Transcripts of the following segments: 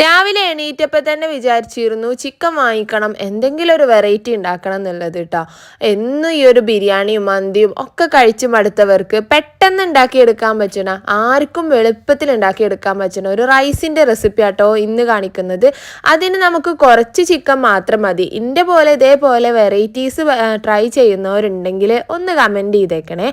രാവിലെ എണീറ്റപ്പോൾ തന്നെ വിചാരിച്ചിരുന്നു ചിക്കൻ വാങ്ങിക്കണം എന്തെങ്കിലും ഒരു വെറൈറ്റി ഉണ്ടാക്കണം എന്നുള്ളത് കേട്ടോ എന്നും ഈ ഒരു ബിരിയാണിയും മന്തിയും ഒക്കെ കഴിച്ചു മടുത്തവർക്ക് പെട്ടെന്ന് ഉണ്ടാക്കിയെടുക്കാൻ പറ്റണ ആർക്കും എളുപ്പത്തിൽ ഉണ്ടാക്കിയെടുക്കാൻ പറ്റണ ഒരു റൈസിന്റെ റെസിപ്പി ആട്ടോ ഇന്ന് കാണിക്കുന്നത്. അതിന് നമുക്ക് കുറച്ച് ചിക്കൻ മാത്രം മതി. ഇന്റെ പോലെ ഇതേപോലെ വെറൈറ്റീസ് ട്രൈ ചെയ്യുന്നവരുണ്ടെങ്കിൽ ഒന്ന് കമന്റ് ചെയ്തേക്കണേ.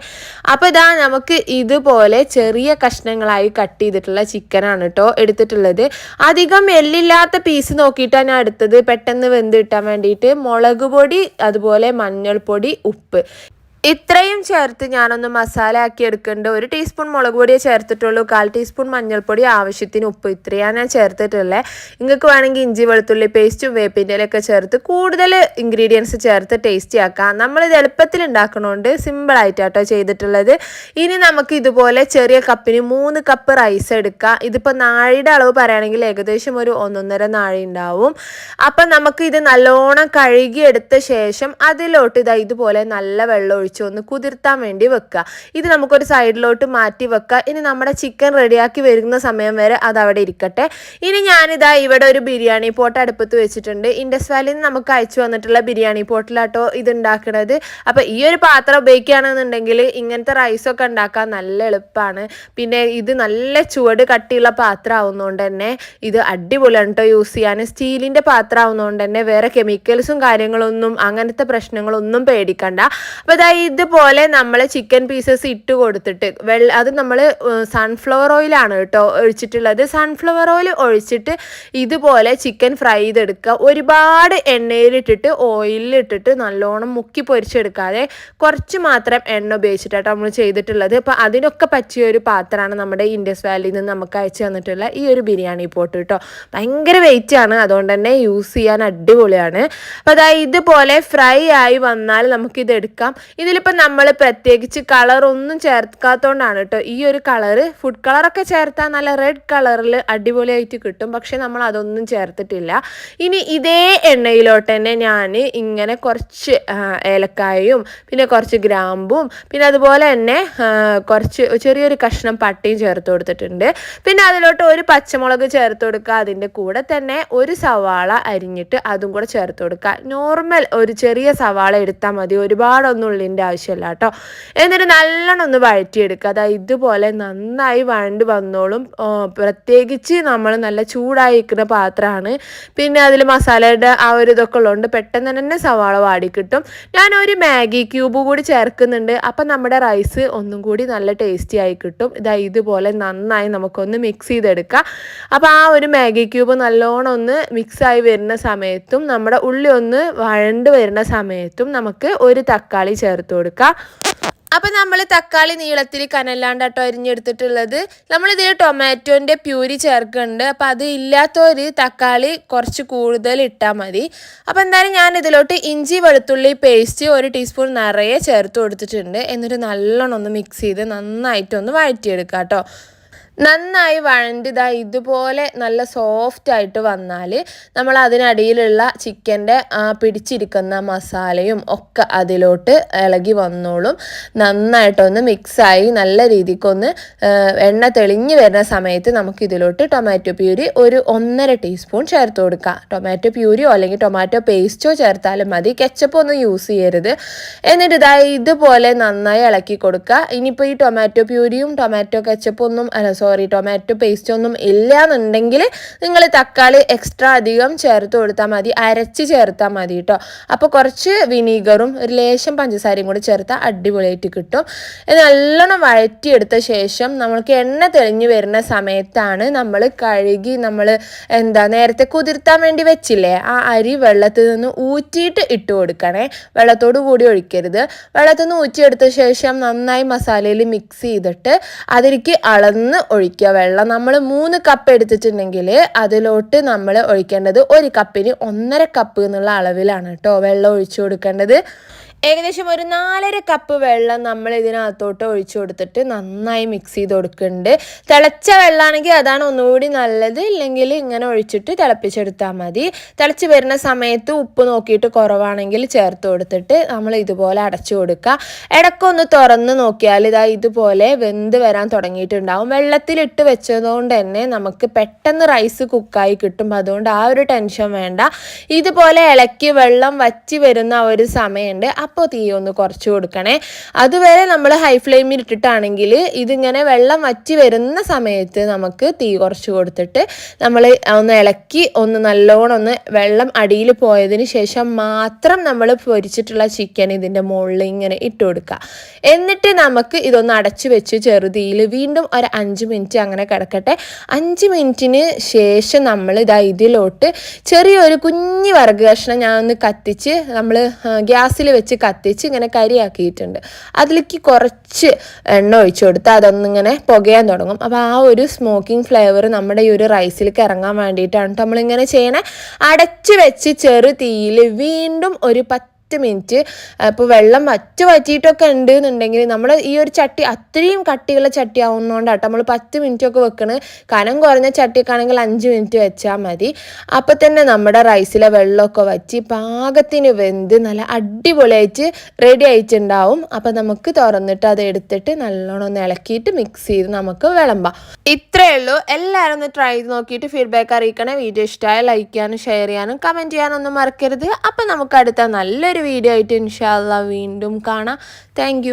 അപ്പോൾ ഇതാ നമുക്ക് ഇതുപോലെ ചെറിയ കഷ്ണങ്ങളായി കട്ട് ചെയ്തിട്ടുള്ള ചിക്കനാണ് കേട്ടോ എടുത്തിട്ടുള്ളത്. അധികം എല്ലില്ലാത്ത പീസ് നോക്കിയിട്ടാണ് അടുത്തത് പെട്ടെന്ന് വെന്ത് കിട്ടാൻ വേണ്ടിയിട്ട് മുളക് പൊടി അതുപോലെ മഞ്ഞൾപ്പൊടി ഉപ്പ്. ഇത്രയും ചേർത്ത് ഞാനൊന്ന് മസാല ആക്കി എടുക്കേണ്ട ഒരു ടീസ്പൂൺ മുളക് പൊടിയേ ചേർത്തിട്ടുള്ളൂ. കാൽ ടീസ്പൂൺ മഞ്ഞൾപ്പൊടി ആവശ്യത്തിന് ഉപ്പ്. ഇത്രയാണ് ഞാൻ ചേർത്തിട്ടുള്ളത് നിങ്ങൾക്ക് വേണമെങ്കിൽ ഇഞ്ചി വെളുത്തുള്ളി പേസ്റ്റും വേപ്പിന്റെ ഇലയൊക്കെ ചേർത്ത് കൂടുതൽ ഇൻഗ്രീഡിയൻസ് ചേർത്ത് ടേസ്റ്റി ആക്കാം. നമ്മൾ ഇത് എളുപ്പത്തിൽ ഉണ്ടാക്കണോണ്ട് സിമ്പിളായിട്ടാട്ടോ ചെയ്തിട്ടുള്ളത്. ഇനി നമുക്ക് ഇതുപോലെ ചെറിയ കപ്പിന് മൂന്ന് കപ്പ് റൈസ് എടുക്കാം. ഇതിപ്പോൾ നാഴിയുടെ അളവ് പറയുകയാണെങ്കിൽ ഏകദേശം ഒരു ഒന്നൊന്നര നാഴി ഉണ്ടാവും. അപ്പം നമുക്ക് ഇത് നല്ലോണം കഴുകിയെടുത്ത ശേഷം അതിലോട്ട് ഇതാ ഇതുപോലെ നല്ല വെള്ളം ഒഴിച്ച് ഒന്ന് കുതിർത്താൻ വേണ്ടി വെക്കുക ഇത് നമുക്കൊരു സൈഡിലോട്ട് മാറ്റി വെക്കുക ഇനി നമ്മുടെ ചിക്കൻ റെഡിയാക്കി വരുന്ന സമയം വരെ അത് അവിടെ ഇരിക്കട്ടെ. ഇനി ഞാനിതാ ഇവിടെ ഒരു ബിരിയാണി പോട്ട് അടുപ്പത്ത് വെച്ചിട്ടുണ്ട്. ഇൻഡസ് വാലിയിൽ നിന്ന് നമുക്ക് അയച്ചു വന്നിട്ടുള്ള ബിരിയാണി പോട്ടിലാട്ടോ ഇത് ഉണ്ടാക്കുന്നത് അപ്പോൾ ഈ ഒരു പാത്രം ഉപയോഗിക്കുകയാണെന്നുണ്ടെങ്കിൽ ഇങ്ങനത്തെ റൈസൊക്കെ ഉണ്ടാക്കാൻ നല്ല എളുപ്പമാണ് പിന്നെ ഇത് നല്ല ചുവട് കട്ടിയുള്ള പാത്രം ആവുന്നതുകൊണ്ട് തന്നെ ഇത് അടിപൊളിയാണ് കേട്ടോ യൂസ് ചെയ്യാൻ. സ്റ്റീലിന്റെ പാത്രം ആവുന്നതുകൊണ്ട് തന്നെ വേറെ കെമിക്കൽസും കാര്യങ്ങളൊന്നും അങ്ങനത്തെ പ്രശ്നങ്ങളൊന്നും പേടിക്കണ്ട. അപ്പോൾ ഇതാ ഇതുപോലെ നമ്മൾ ചിക്കൻ പീസസ് ഇട്ട് കൊടുത്തിട്ട് വെള്ള അത് നമ്മൾ സൺഫ്ലവർ ഓയിലാണ് കേട്ടോ ഒഴിച്ചിട്ടുള്ളത്. സൺഫ്ലവർ ഓയിൽ ഒഴിച്ചിട്ട് ഇതുപോലെ ചിക്കൻ ഫ്രൈ ചെയ്തെടുക്കുക. ഒരുപാട് എണ്ണയിലിട്ടിട്ട് ഓയിലിട്ടിട്ട് നല്ലോണം മുക്കി പൊരിച്ചെടുക്കാതെ കുറച്ച് മാത്രം എണ്ണ ഉപയോഗിച്ചിട്ടാണ് നമ്മൾ ചെയ്തിട്ടുള്ളത്. അപ്പോൾ അതിനൊക്കെ പറ്റിയ ഒരു പാത്രമാണ് നമ്മുടെ ഇൻഡസ് വാലിയിൽ നിന്ന് നമുക്ക് അയച്ചു തന്നിട്ടുള്ള ഈ ഒരു ബിരിയാണി പോട്ട് കേട്ടോ. ഭയങ്കര വെയിറ്റ് ആണ്. അതുകൊണ്ട് തന്നെ യൂസ് ചെയ്യാൻ അടിപൊളിയാണ്. അപ്പോൾ അതായത് ഇതുപോലെ ഫ്രൈ ആയി വന്നാൽ നമുക്കിത് എടുക്കാം ഇതിലിപ്പോൾ നമ്മൾ പ്രത്യേകിച്ച് കളർ ഒന്നും ചേർക്കാത്തതുകൊണ്ടാണ് കേട്ടോ ഈ ഒരു കളറ് ഫുഡ് കളറൊക്കെ ചേർത്താൽ നല്ല റെഡ് കളറിൽ അടിപൊളിയായിട്ട് കിട്ടും. പക്ഷെ നമ്മൾ അതൊന്നും ചേർത്തിട്ടില്ല. ഇനി ഇതേ എണ്ണയിലോട്ട് തന്നെ ഞാൻ ഇങ്ങനെ കുറച്ച് ഏലക്കായും പിന്നെ കുറച്ച് ഗ്രാമ്പും പിന്നെ അതുപോലെ തന്നെ കുറച്ച് ചെറിയൊരു കഷ്ണം പട്ടിയും ചേർത്ത് കൊടുത്തിട്ടുണ്ട്. പിന്നെ അതിലോട്ട് ഒരു പച്ചമുളക് ചേർത്ത് കൊടുക്കുക. അതിന്റെ കൂടെ തന്നെ ഒരു സവാള അരിഞ്ഞിട്ട് അതും കൂടെ ചേർത്ത് കൊടുക്കുക. നോർമൽ ഒരു ചെറിയ സവാള എടുത്താൽ മതി. ഒരുപാടൊന്നും ആവശ്യമില്ല കേട്ടോ. എന്നിട്ട് നല്ലോണം ഒന്ന് വഴറ്റിയെടുക്കുക. അതായത് ഇതുപോലെ നന്നായി വഴണ്ട് വന്നോളും. പ്രത്യേകിച്ച് നമ്മൾ നല്ല ചൂടായി ഇരിക്കുന്ന പാത്രമാണ്. പിന്നെ അതിൽ മസാലയുടെ ആ ഒരു ഇതൊക്കെ ഉള്ളതുകൊണ്ട് പെട്ടെന്ന് തന്നെ സവാള വാടി കിട്ടും ഞാൻ ഒരു മാഗി ക്യൂബ് കൂടി ചേർക്കുന്നുണ്ട്. അപ്പം നമ്മുടെ റൈസ് ഒന്നും കൂടി നല്ല ടേസ്റ്റി ആയി കിട്ടും. ഇതാ ഇതുപോലെ നന്നായി നമുക്കൊന്ന് മിക്സ് ചെയ്തെടുക്കാം. അപ്പോൾ ആ ഒരു മാഗി ക്യൂബ് നല്ലോണം ഒന്ന് മിക്സായി വരുന്ന സമയത്തും നമ്മുടെ ഉള്ളി ഒന്ന് വഴണ്ട് വരുന്ന സമയത്തും നമുക്ക് ഒരു തക്കാളി ചേർത്ത് കൊടുക്കാം. അപ്പം നമ്മൾ തക്കാളി നീളത്തിൽ കനല്ലാണ്ടാട്ടോ അരിഞ്ഞെടുത്തിട്ടുള്ളത്. നമ്മളിതിൽ ടൊമാറ്റോന്റെ പ്യൂരി ചേർക്കുന്നുണ്ട്. അപ്പം അത് ഇല്ലാത്തൊരു തക്കാളി കുറച്ച് കൂടുതൽ ഇട്ടാൽ മതി. അപ്പം എന്തായാലും ഞാൻ ഇതിലോട്ട് ഇഞ്ചി വെളുത്തുള്ളി പേസ്റ്റ് ഒരു ടീസ്പൂൺ നിറയെ ചേർത്ത് കൊടുത്തിട്ടുണ്ട്. എന്നിട്ട് നല്ലോണം ഒന്ന് മിക്സ് ചെയ്ത് നന്നായിട്ടൊന്ന് വഴറ്റിയെടുക്കാം കേട്ടോ നന്നായി വഴണ്ടിതാ ഇതുപോലെ നല്ല സോഫ്റ്റ് ആയിട്ട് വന്നാൽ നമ്മൾ അതിനടിയിലുള്ള ചിക്കന്റെ പിടിച്ചിരിക്കുന്ന മസാലയും ഒക്കെ അതിലോട്ട് ഇളകി വന്നോളും. നന്നായിട്ടൊന്ന് മിക്സായി നല്ല രീതിക്കൊന്ന് എണ്ണ തെളിഞ്ഞ് വരുന്ന സമയത്ത് നമുക്ക് ഇതിലോട്ട് ടൊമാറ്റോ പ്യൂരി ഒരു ഒന്നര ടീസ്പൂൺ ചേർത്ത് കൊടുക്കാം. ടൊമാറ്റോ പ്യൂരിയോ അല്ലെങ്കിൽ ടൊമാറ്റോ പേസ്റ്റോ ചേർത്താലും മതി. കെച്ചപ്പ് ഒന്നും യൂസ് ചെയ്യരുത്. എന്നിട്ട് ഇതാ ഇതുപോലെ നന്നായി ഇളക്കി കൊടുക്കുക. ഇനിയിപ്പോൾ ഈ ടൊമാറ്റോ പ്യൂരിയും ടൊമാറ്റോ കെച്ചപ്പൊന്നും അല്ല സോറി ടൊമാറ്റോ പേസ്റ്റ് ഒന്നും ഇല്ല എന്നുണ്ടെങ്കിൽ നിങ്ങൾ തക്കാളി എക്സ്ട്രാ അധികം ചേർത്ത് കൊടുത്താൽ മതി അരച്ച് ചേർത്താൽ മതി കേട്ടോ അപ്പോൾ കുറച്ച് വിനീഗറും ഒരു ലേശം പഞ്ചസാരയും കൂടി ചേർത്താൽ അടിപൊളിയായിട്ട് കിട്ടും. നല്ലോണം വഴറ്റിയെടുത്ത ശേഷം നമ്മൾക്ക് എണ്ണ തെളിഞ്ഞു വരുന്ന സമയത്താണ് നമ്മൾ കഴുകി നമ്മൾ എന്താ നേരത്തെ കുതിർത്താൻ വേണ്ടി വെച്ചില്ലേ ആ അരി വെള്ളത്തിൽ നിന്ന് ഊറ്റിയിട്ട് ഇട്ട് കൊടുക്കണേ. വെള്ളത്തോട് കൂടി ഒഴിക്കരുത്. വെള്ളത്തിൽ നിന്ന് ഊറ്റിയെടുത്ത ശേഷം നന്നായി മസാലയിൽ മിക്സ് ചെയ്തിട്ട് അതിലേക്ക് അളന്ന് ഒഴിക്കുക. വെള്ളം നമ്മൾ മൂന്ന് കപ്പ് എടുത്തിട്ടുണ്ടെങ്കിൽ അതിലോട്ട് നമ്മൾ ഒഴിക്കേണ്ടത് ഒരു കപ്പിന് ഒന്നര കപ്പ് എന്നുള്ള അളവിലാണ് കേട്ടോ വെള്ളം ഒഴിച്ചു കൊടുക്കേണ്ടത്. ഏകദേശം ഒരു നാലര കപ്പ് വെള്ളം നമ്മൾ ഇതിനകത്തോട്ട് ഒഴിച്ചു കൊടുത്തിട്ട് നന്നായി മിക്സ് ചെയ്ത് കൊടുക്കുന്നുണ്ട്. തിളച്ച വെള്ളമാണെങ്കിൽ അതാണ് ഒന്നുകൂടി നല്ലത്. ഇല്ലെങ്കിൽ ഇങ്ങനെ ഒഴിച്ചിട്ട് തിളപ്പിച്ചെടുത്താൽ മതി. തിളച്ച് വരുന്ന സമയത്ത് ഉപ്പ് നോക്കിയിട്ട് കുറവാണെങ്കിൽ ചേർത്ത് കൊടുത്തിട്ട് നമ്മൾ ഇതുപോലെ അടച്ചു കൊടുക്കുക. ഇടക്കൊന്ന് തുറന്ന് നോക്കിയാൽ ഇതാ ഇതുപോലെ വെന്ത് വരാൻ തുടങ്ങിയിട്ടുണ്ടാവും. വെള്ളത്തിലിട്ട് വെച്ചതുകൊണ്ട് തന്നെ നമുക്ക് പെട്ടെന്ന് റൈസ് കുക്കായി കിട്ടും. അതുകൊണ്ട് ആ ഒരു ടെൻഷൻ വേണ്ട. ഇതുപോലെ ഇളക്കി വെള്ളം വറ്റി വരുന്ന ഒരു സമയമുണ്ട്. അപ്പോൾ തീ ഒന്ന് കുറച്ച് കൊടുക്കണേ. അതുവരെ നമ്മൾ ഹൈ ഫ്ലെയിമിൽ ഇട്ടിട്ടാണെങ്കിൽ ഇതിങ്ങനെ വെള്ളം വറ്റി വരുന്ന സമയത്ത് നമുക്ക് തീ കുറച്ച് കൊടുത്തിട്ട് നമ്മൾ ഒന്ന് ഇളക്കി ഒന്ന് നല്ലോണം ഒന്ന് വെള്ളം അടിയിൽ പോയതിന് ശേഷം മാത്രം നമ്മൾ പൊരിച്ചിട്ടുള്ള ചിക്കൻ ഇതിന്റെ മുകളിൽ ഇങ്ങനെ ഇട്ട് കൊടുക്കുക എന്നിട്ട് നമുക്ക് ഇതൊന്ന് അടച്ചു വെച്ച് ചെറുതീയിൽ വീണ്ടും ഒരു അഞ്ച് മിനിറ്റ് അങ്ങനെ കിടക്കട്ടെ. അഞ്ച് മിനിറ്റിന് ശേഷം നമ്മൾ ഇതാ ഇതിലോട്ട് ചെറിയൊരു കുഞ്ഞു വർഗ കഷ്ണം ഞാൻ ഒന്ന് കത്തിച്ച് നമ്മൾ ഗ്യാസിൽ വെച്ച് കത്തിച്ച് ഇങ്ങനെ കരിയാക്കിയിട്ടുണ്ട്. അതിലേക്ക് കുറച്ച് എണ്ണ ഒഴിച്ചു കൊടുത്ത് അതൊന്നിങ്ങനെ പുകയാൻ തുടങ്ങും. അപ്പോൾ ആ ഒരു സ്മോക്കിംഗ് ഫ്ലേവർ നമ്മുടെ ഈ ഒരു റൈസിലേക്ക് ഇറങ്ങാൻ വേണ്ടിയിട്ടാണ് നമ്മളിങ്ങനെ ചെയ്യണേ. അടച്ചു വെച്ച് ചെറു തീയിൽ വീണ്ടും ഒരു പത്ത് പത്ത് മിനിറ്റ്. ഇപ്പോൾ വെള്ളം വറ്റ് വറ്റിയിട്ടൊക്കെ ഉണ്ട് എന്നുണ്ടെങ്കിൽ നമ്മൾ ഈ ഒരു ചട്ടി അത്രയും കട്ടിയുള്ള ചട്ടി ആവുന്നതുകൊണ്ടാട്ടോ നമ്മൾ പത്ത് മിനിറ്റ് ഒക്കെ വെക്കണത് കനം കുറഞ്ഞ ചട്ടിയൊക്കെ ആണെങ്കിൽ അഞ്ച് മിനിറ്റ് വെച്ചാൽ മതി. അപ്പോൾ തന്നെ നമ്മുടെ റൈസിലെ വെള്ളമൊക്കെ വറ്റി പാകത്തിന് വെന്ത് നല്ല അടിപൊളിയായിട്ട് റെഡി ആയിട്ടുണ്ടാവും. അപ്പോൾ നമുക്ക് തുറന്നിട്ട് അത് എടുത്തിട്ട് നല്ലോണം ഒന്ന് ഇളക്കിയിട്ട് മിക്സ് ചെയ്ത് നമുക്ക് വിളമ്പാം. ഇത്രയേ ഉള്ളൂ. എല്ലാവരും ഒന്ന് ട്രൈ ചെയ്ത് നോക്കിയിട്ട് ഫീഡ്ബാക്ക് അറിയിക്കണേ. വീഡിയോ ഇഷ്ടമായ ലൈക്ക് ചെയ്യാനും ഷെയർ ചെയ്യാനും കമന്റ് ചെയ്യാനൊന്നും മറക്കരുത്. അപ്പം നമുക്ക് അടുത്ത നല്ലൊരു വീഡിയോ ആയിട്ട് ഇൻഷാല്ല വീണ്ടും കാണാം. താങ്ക്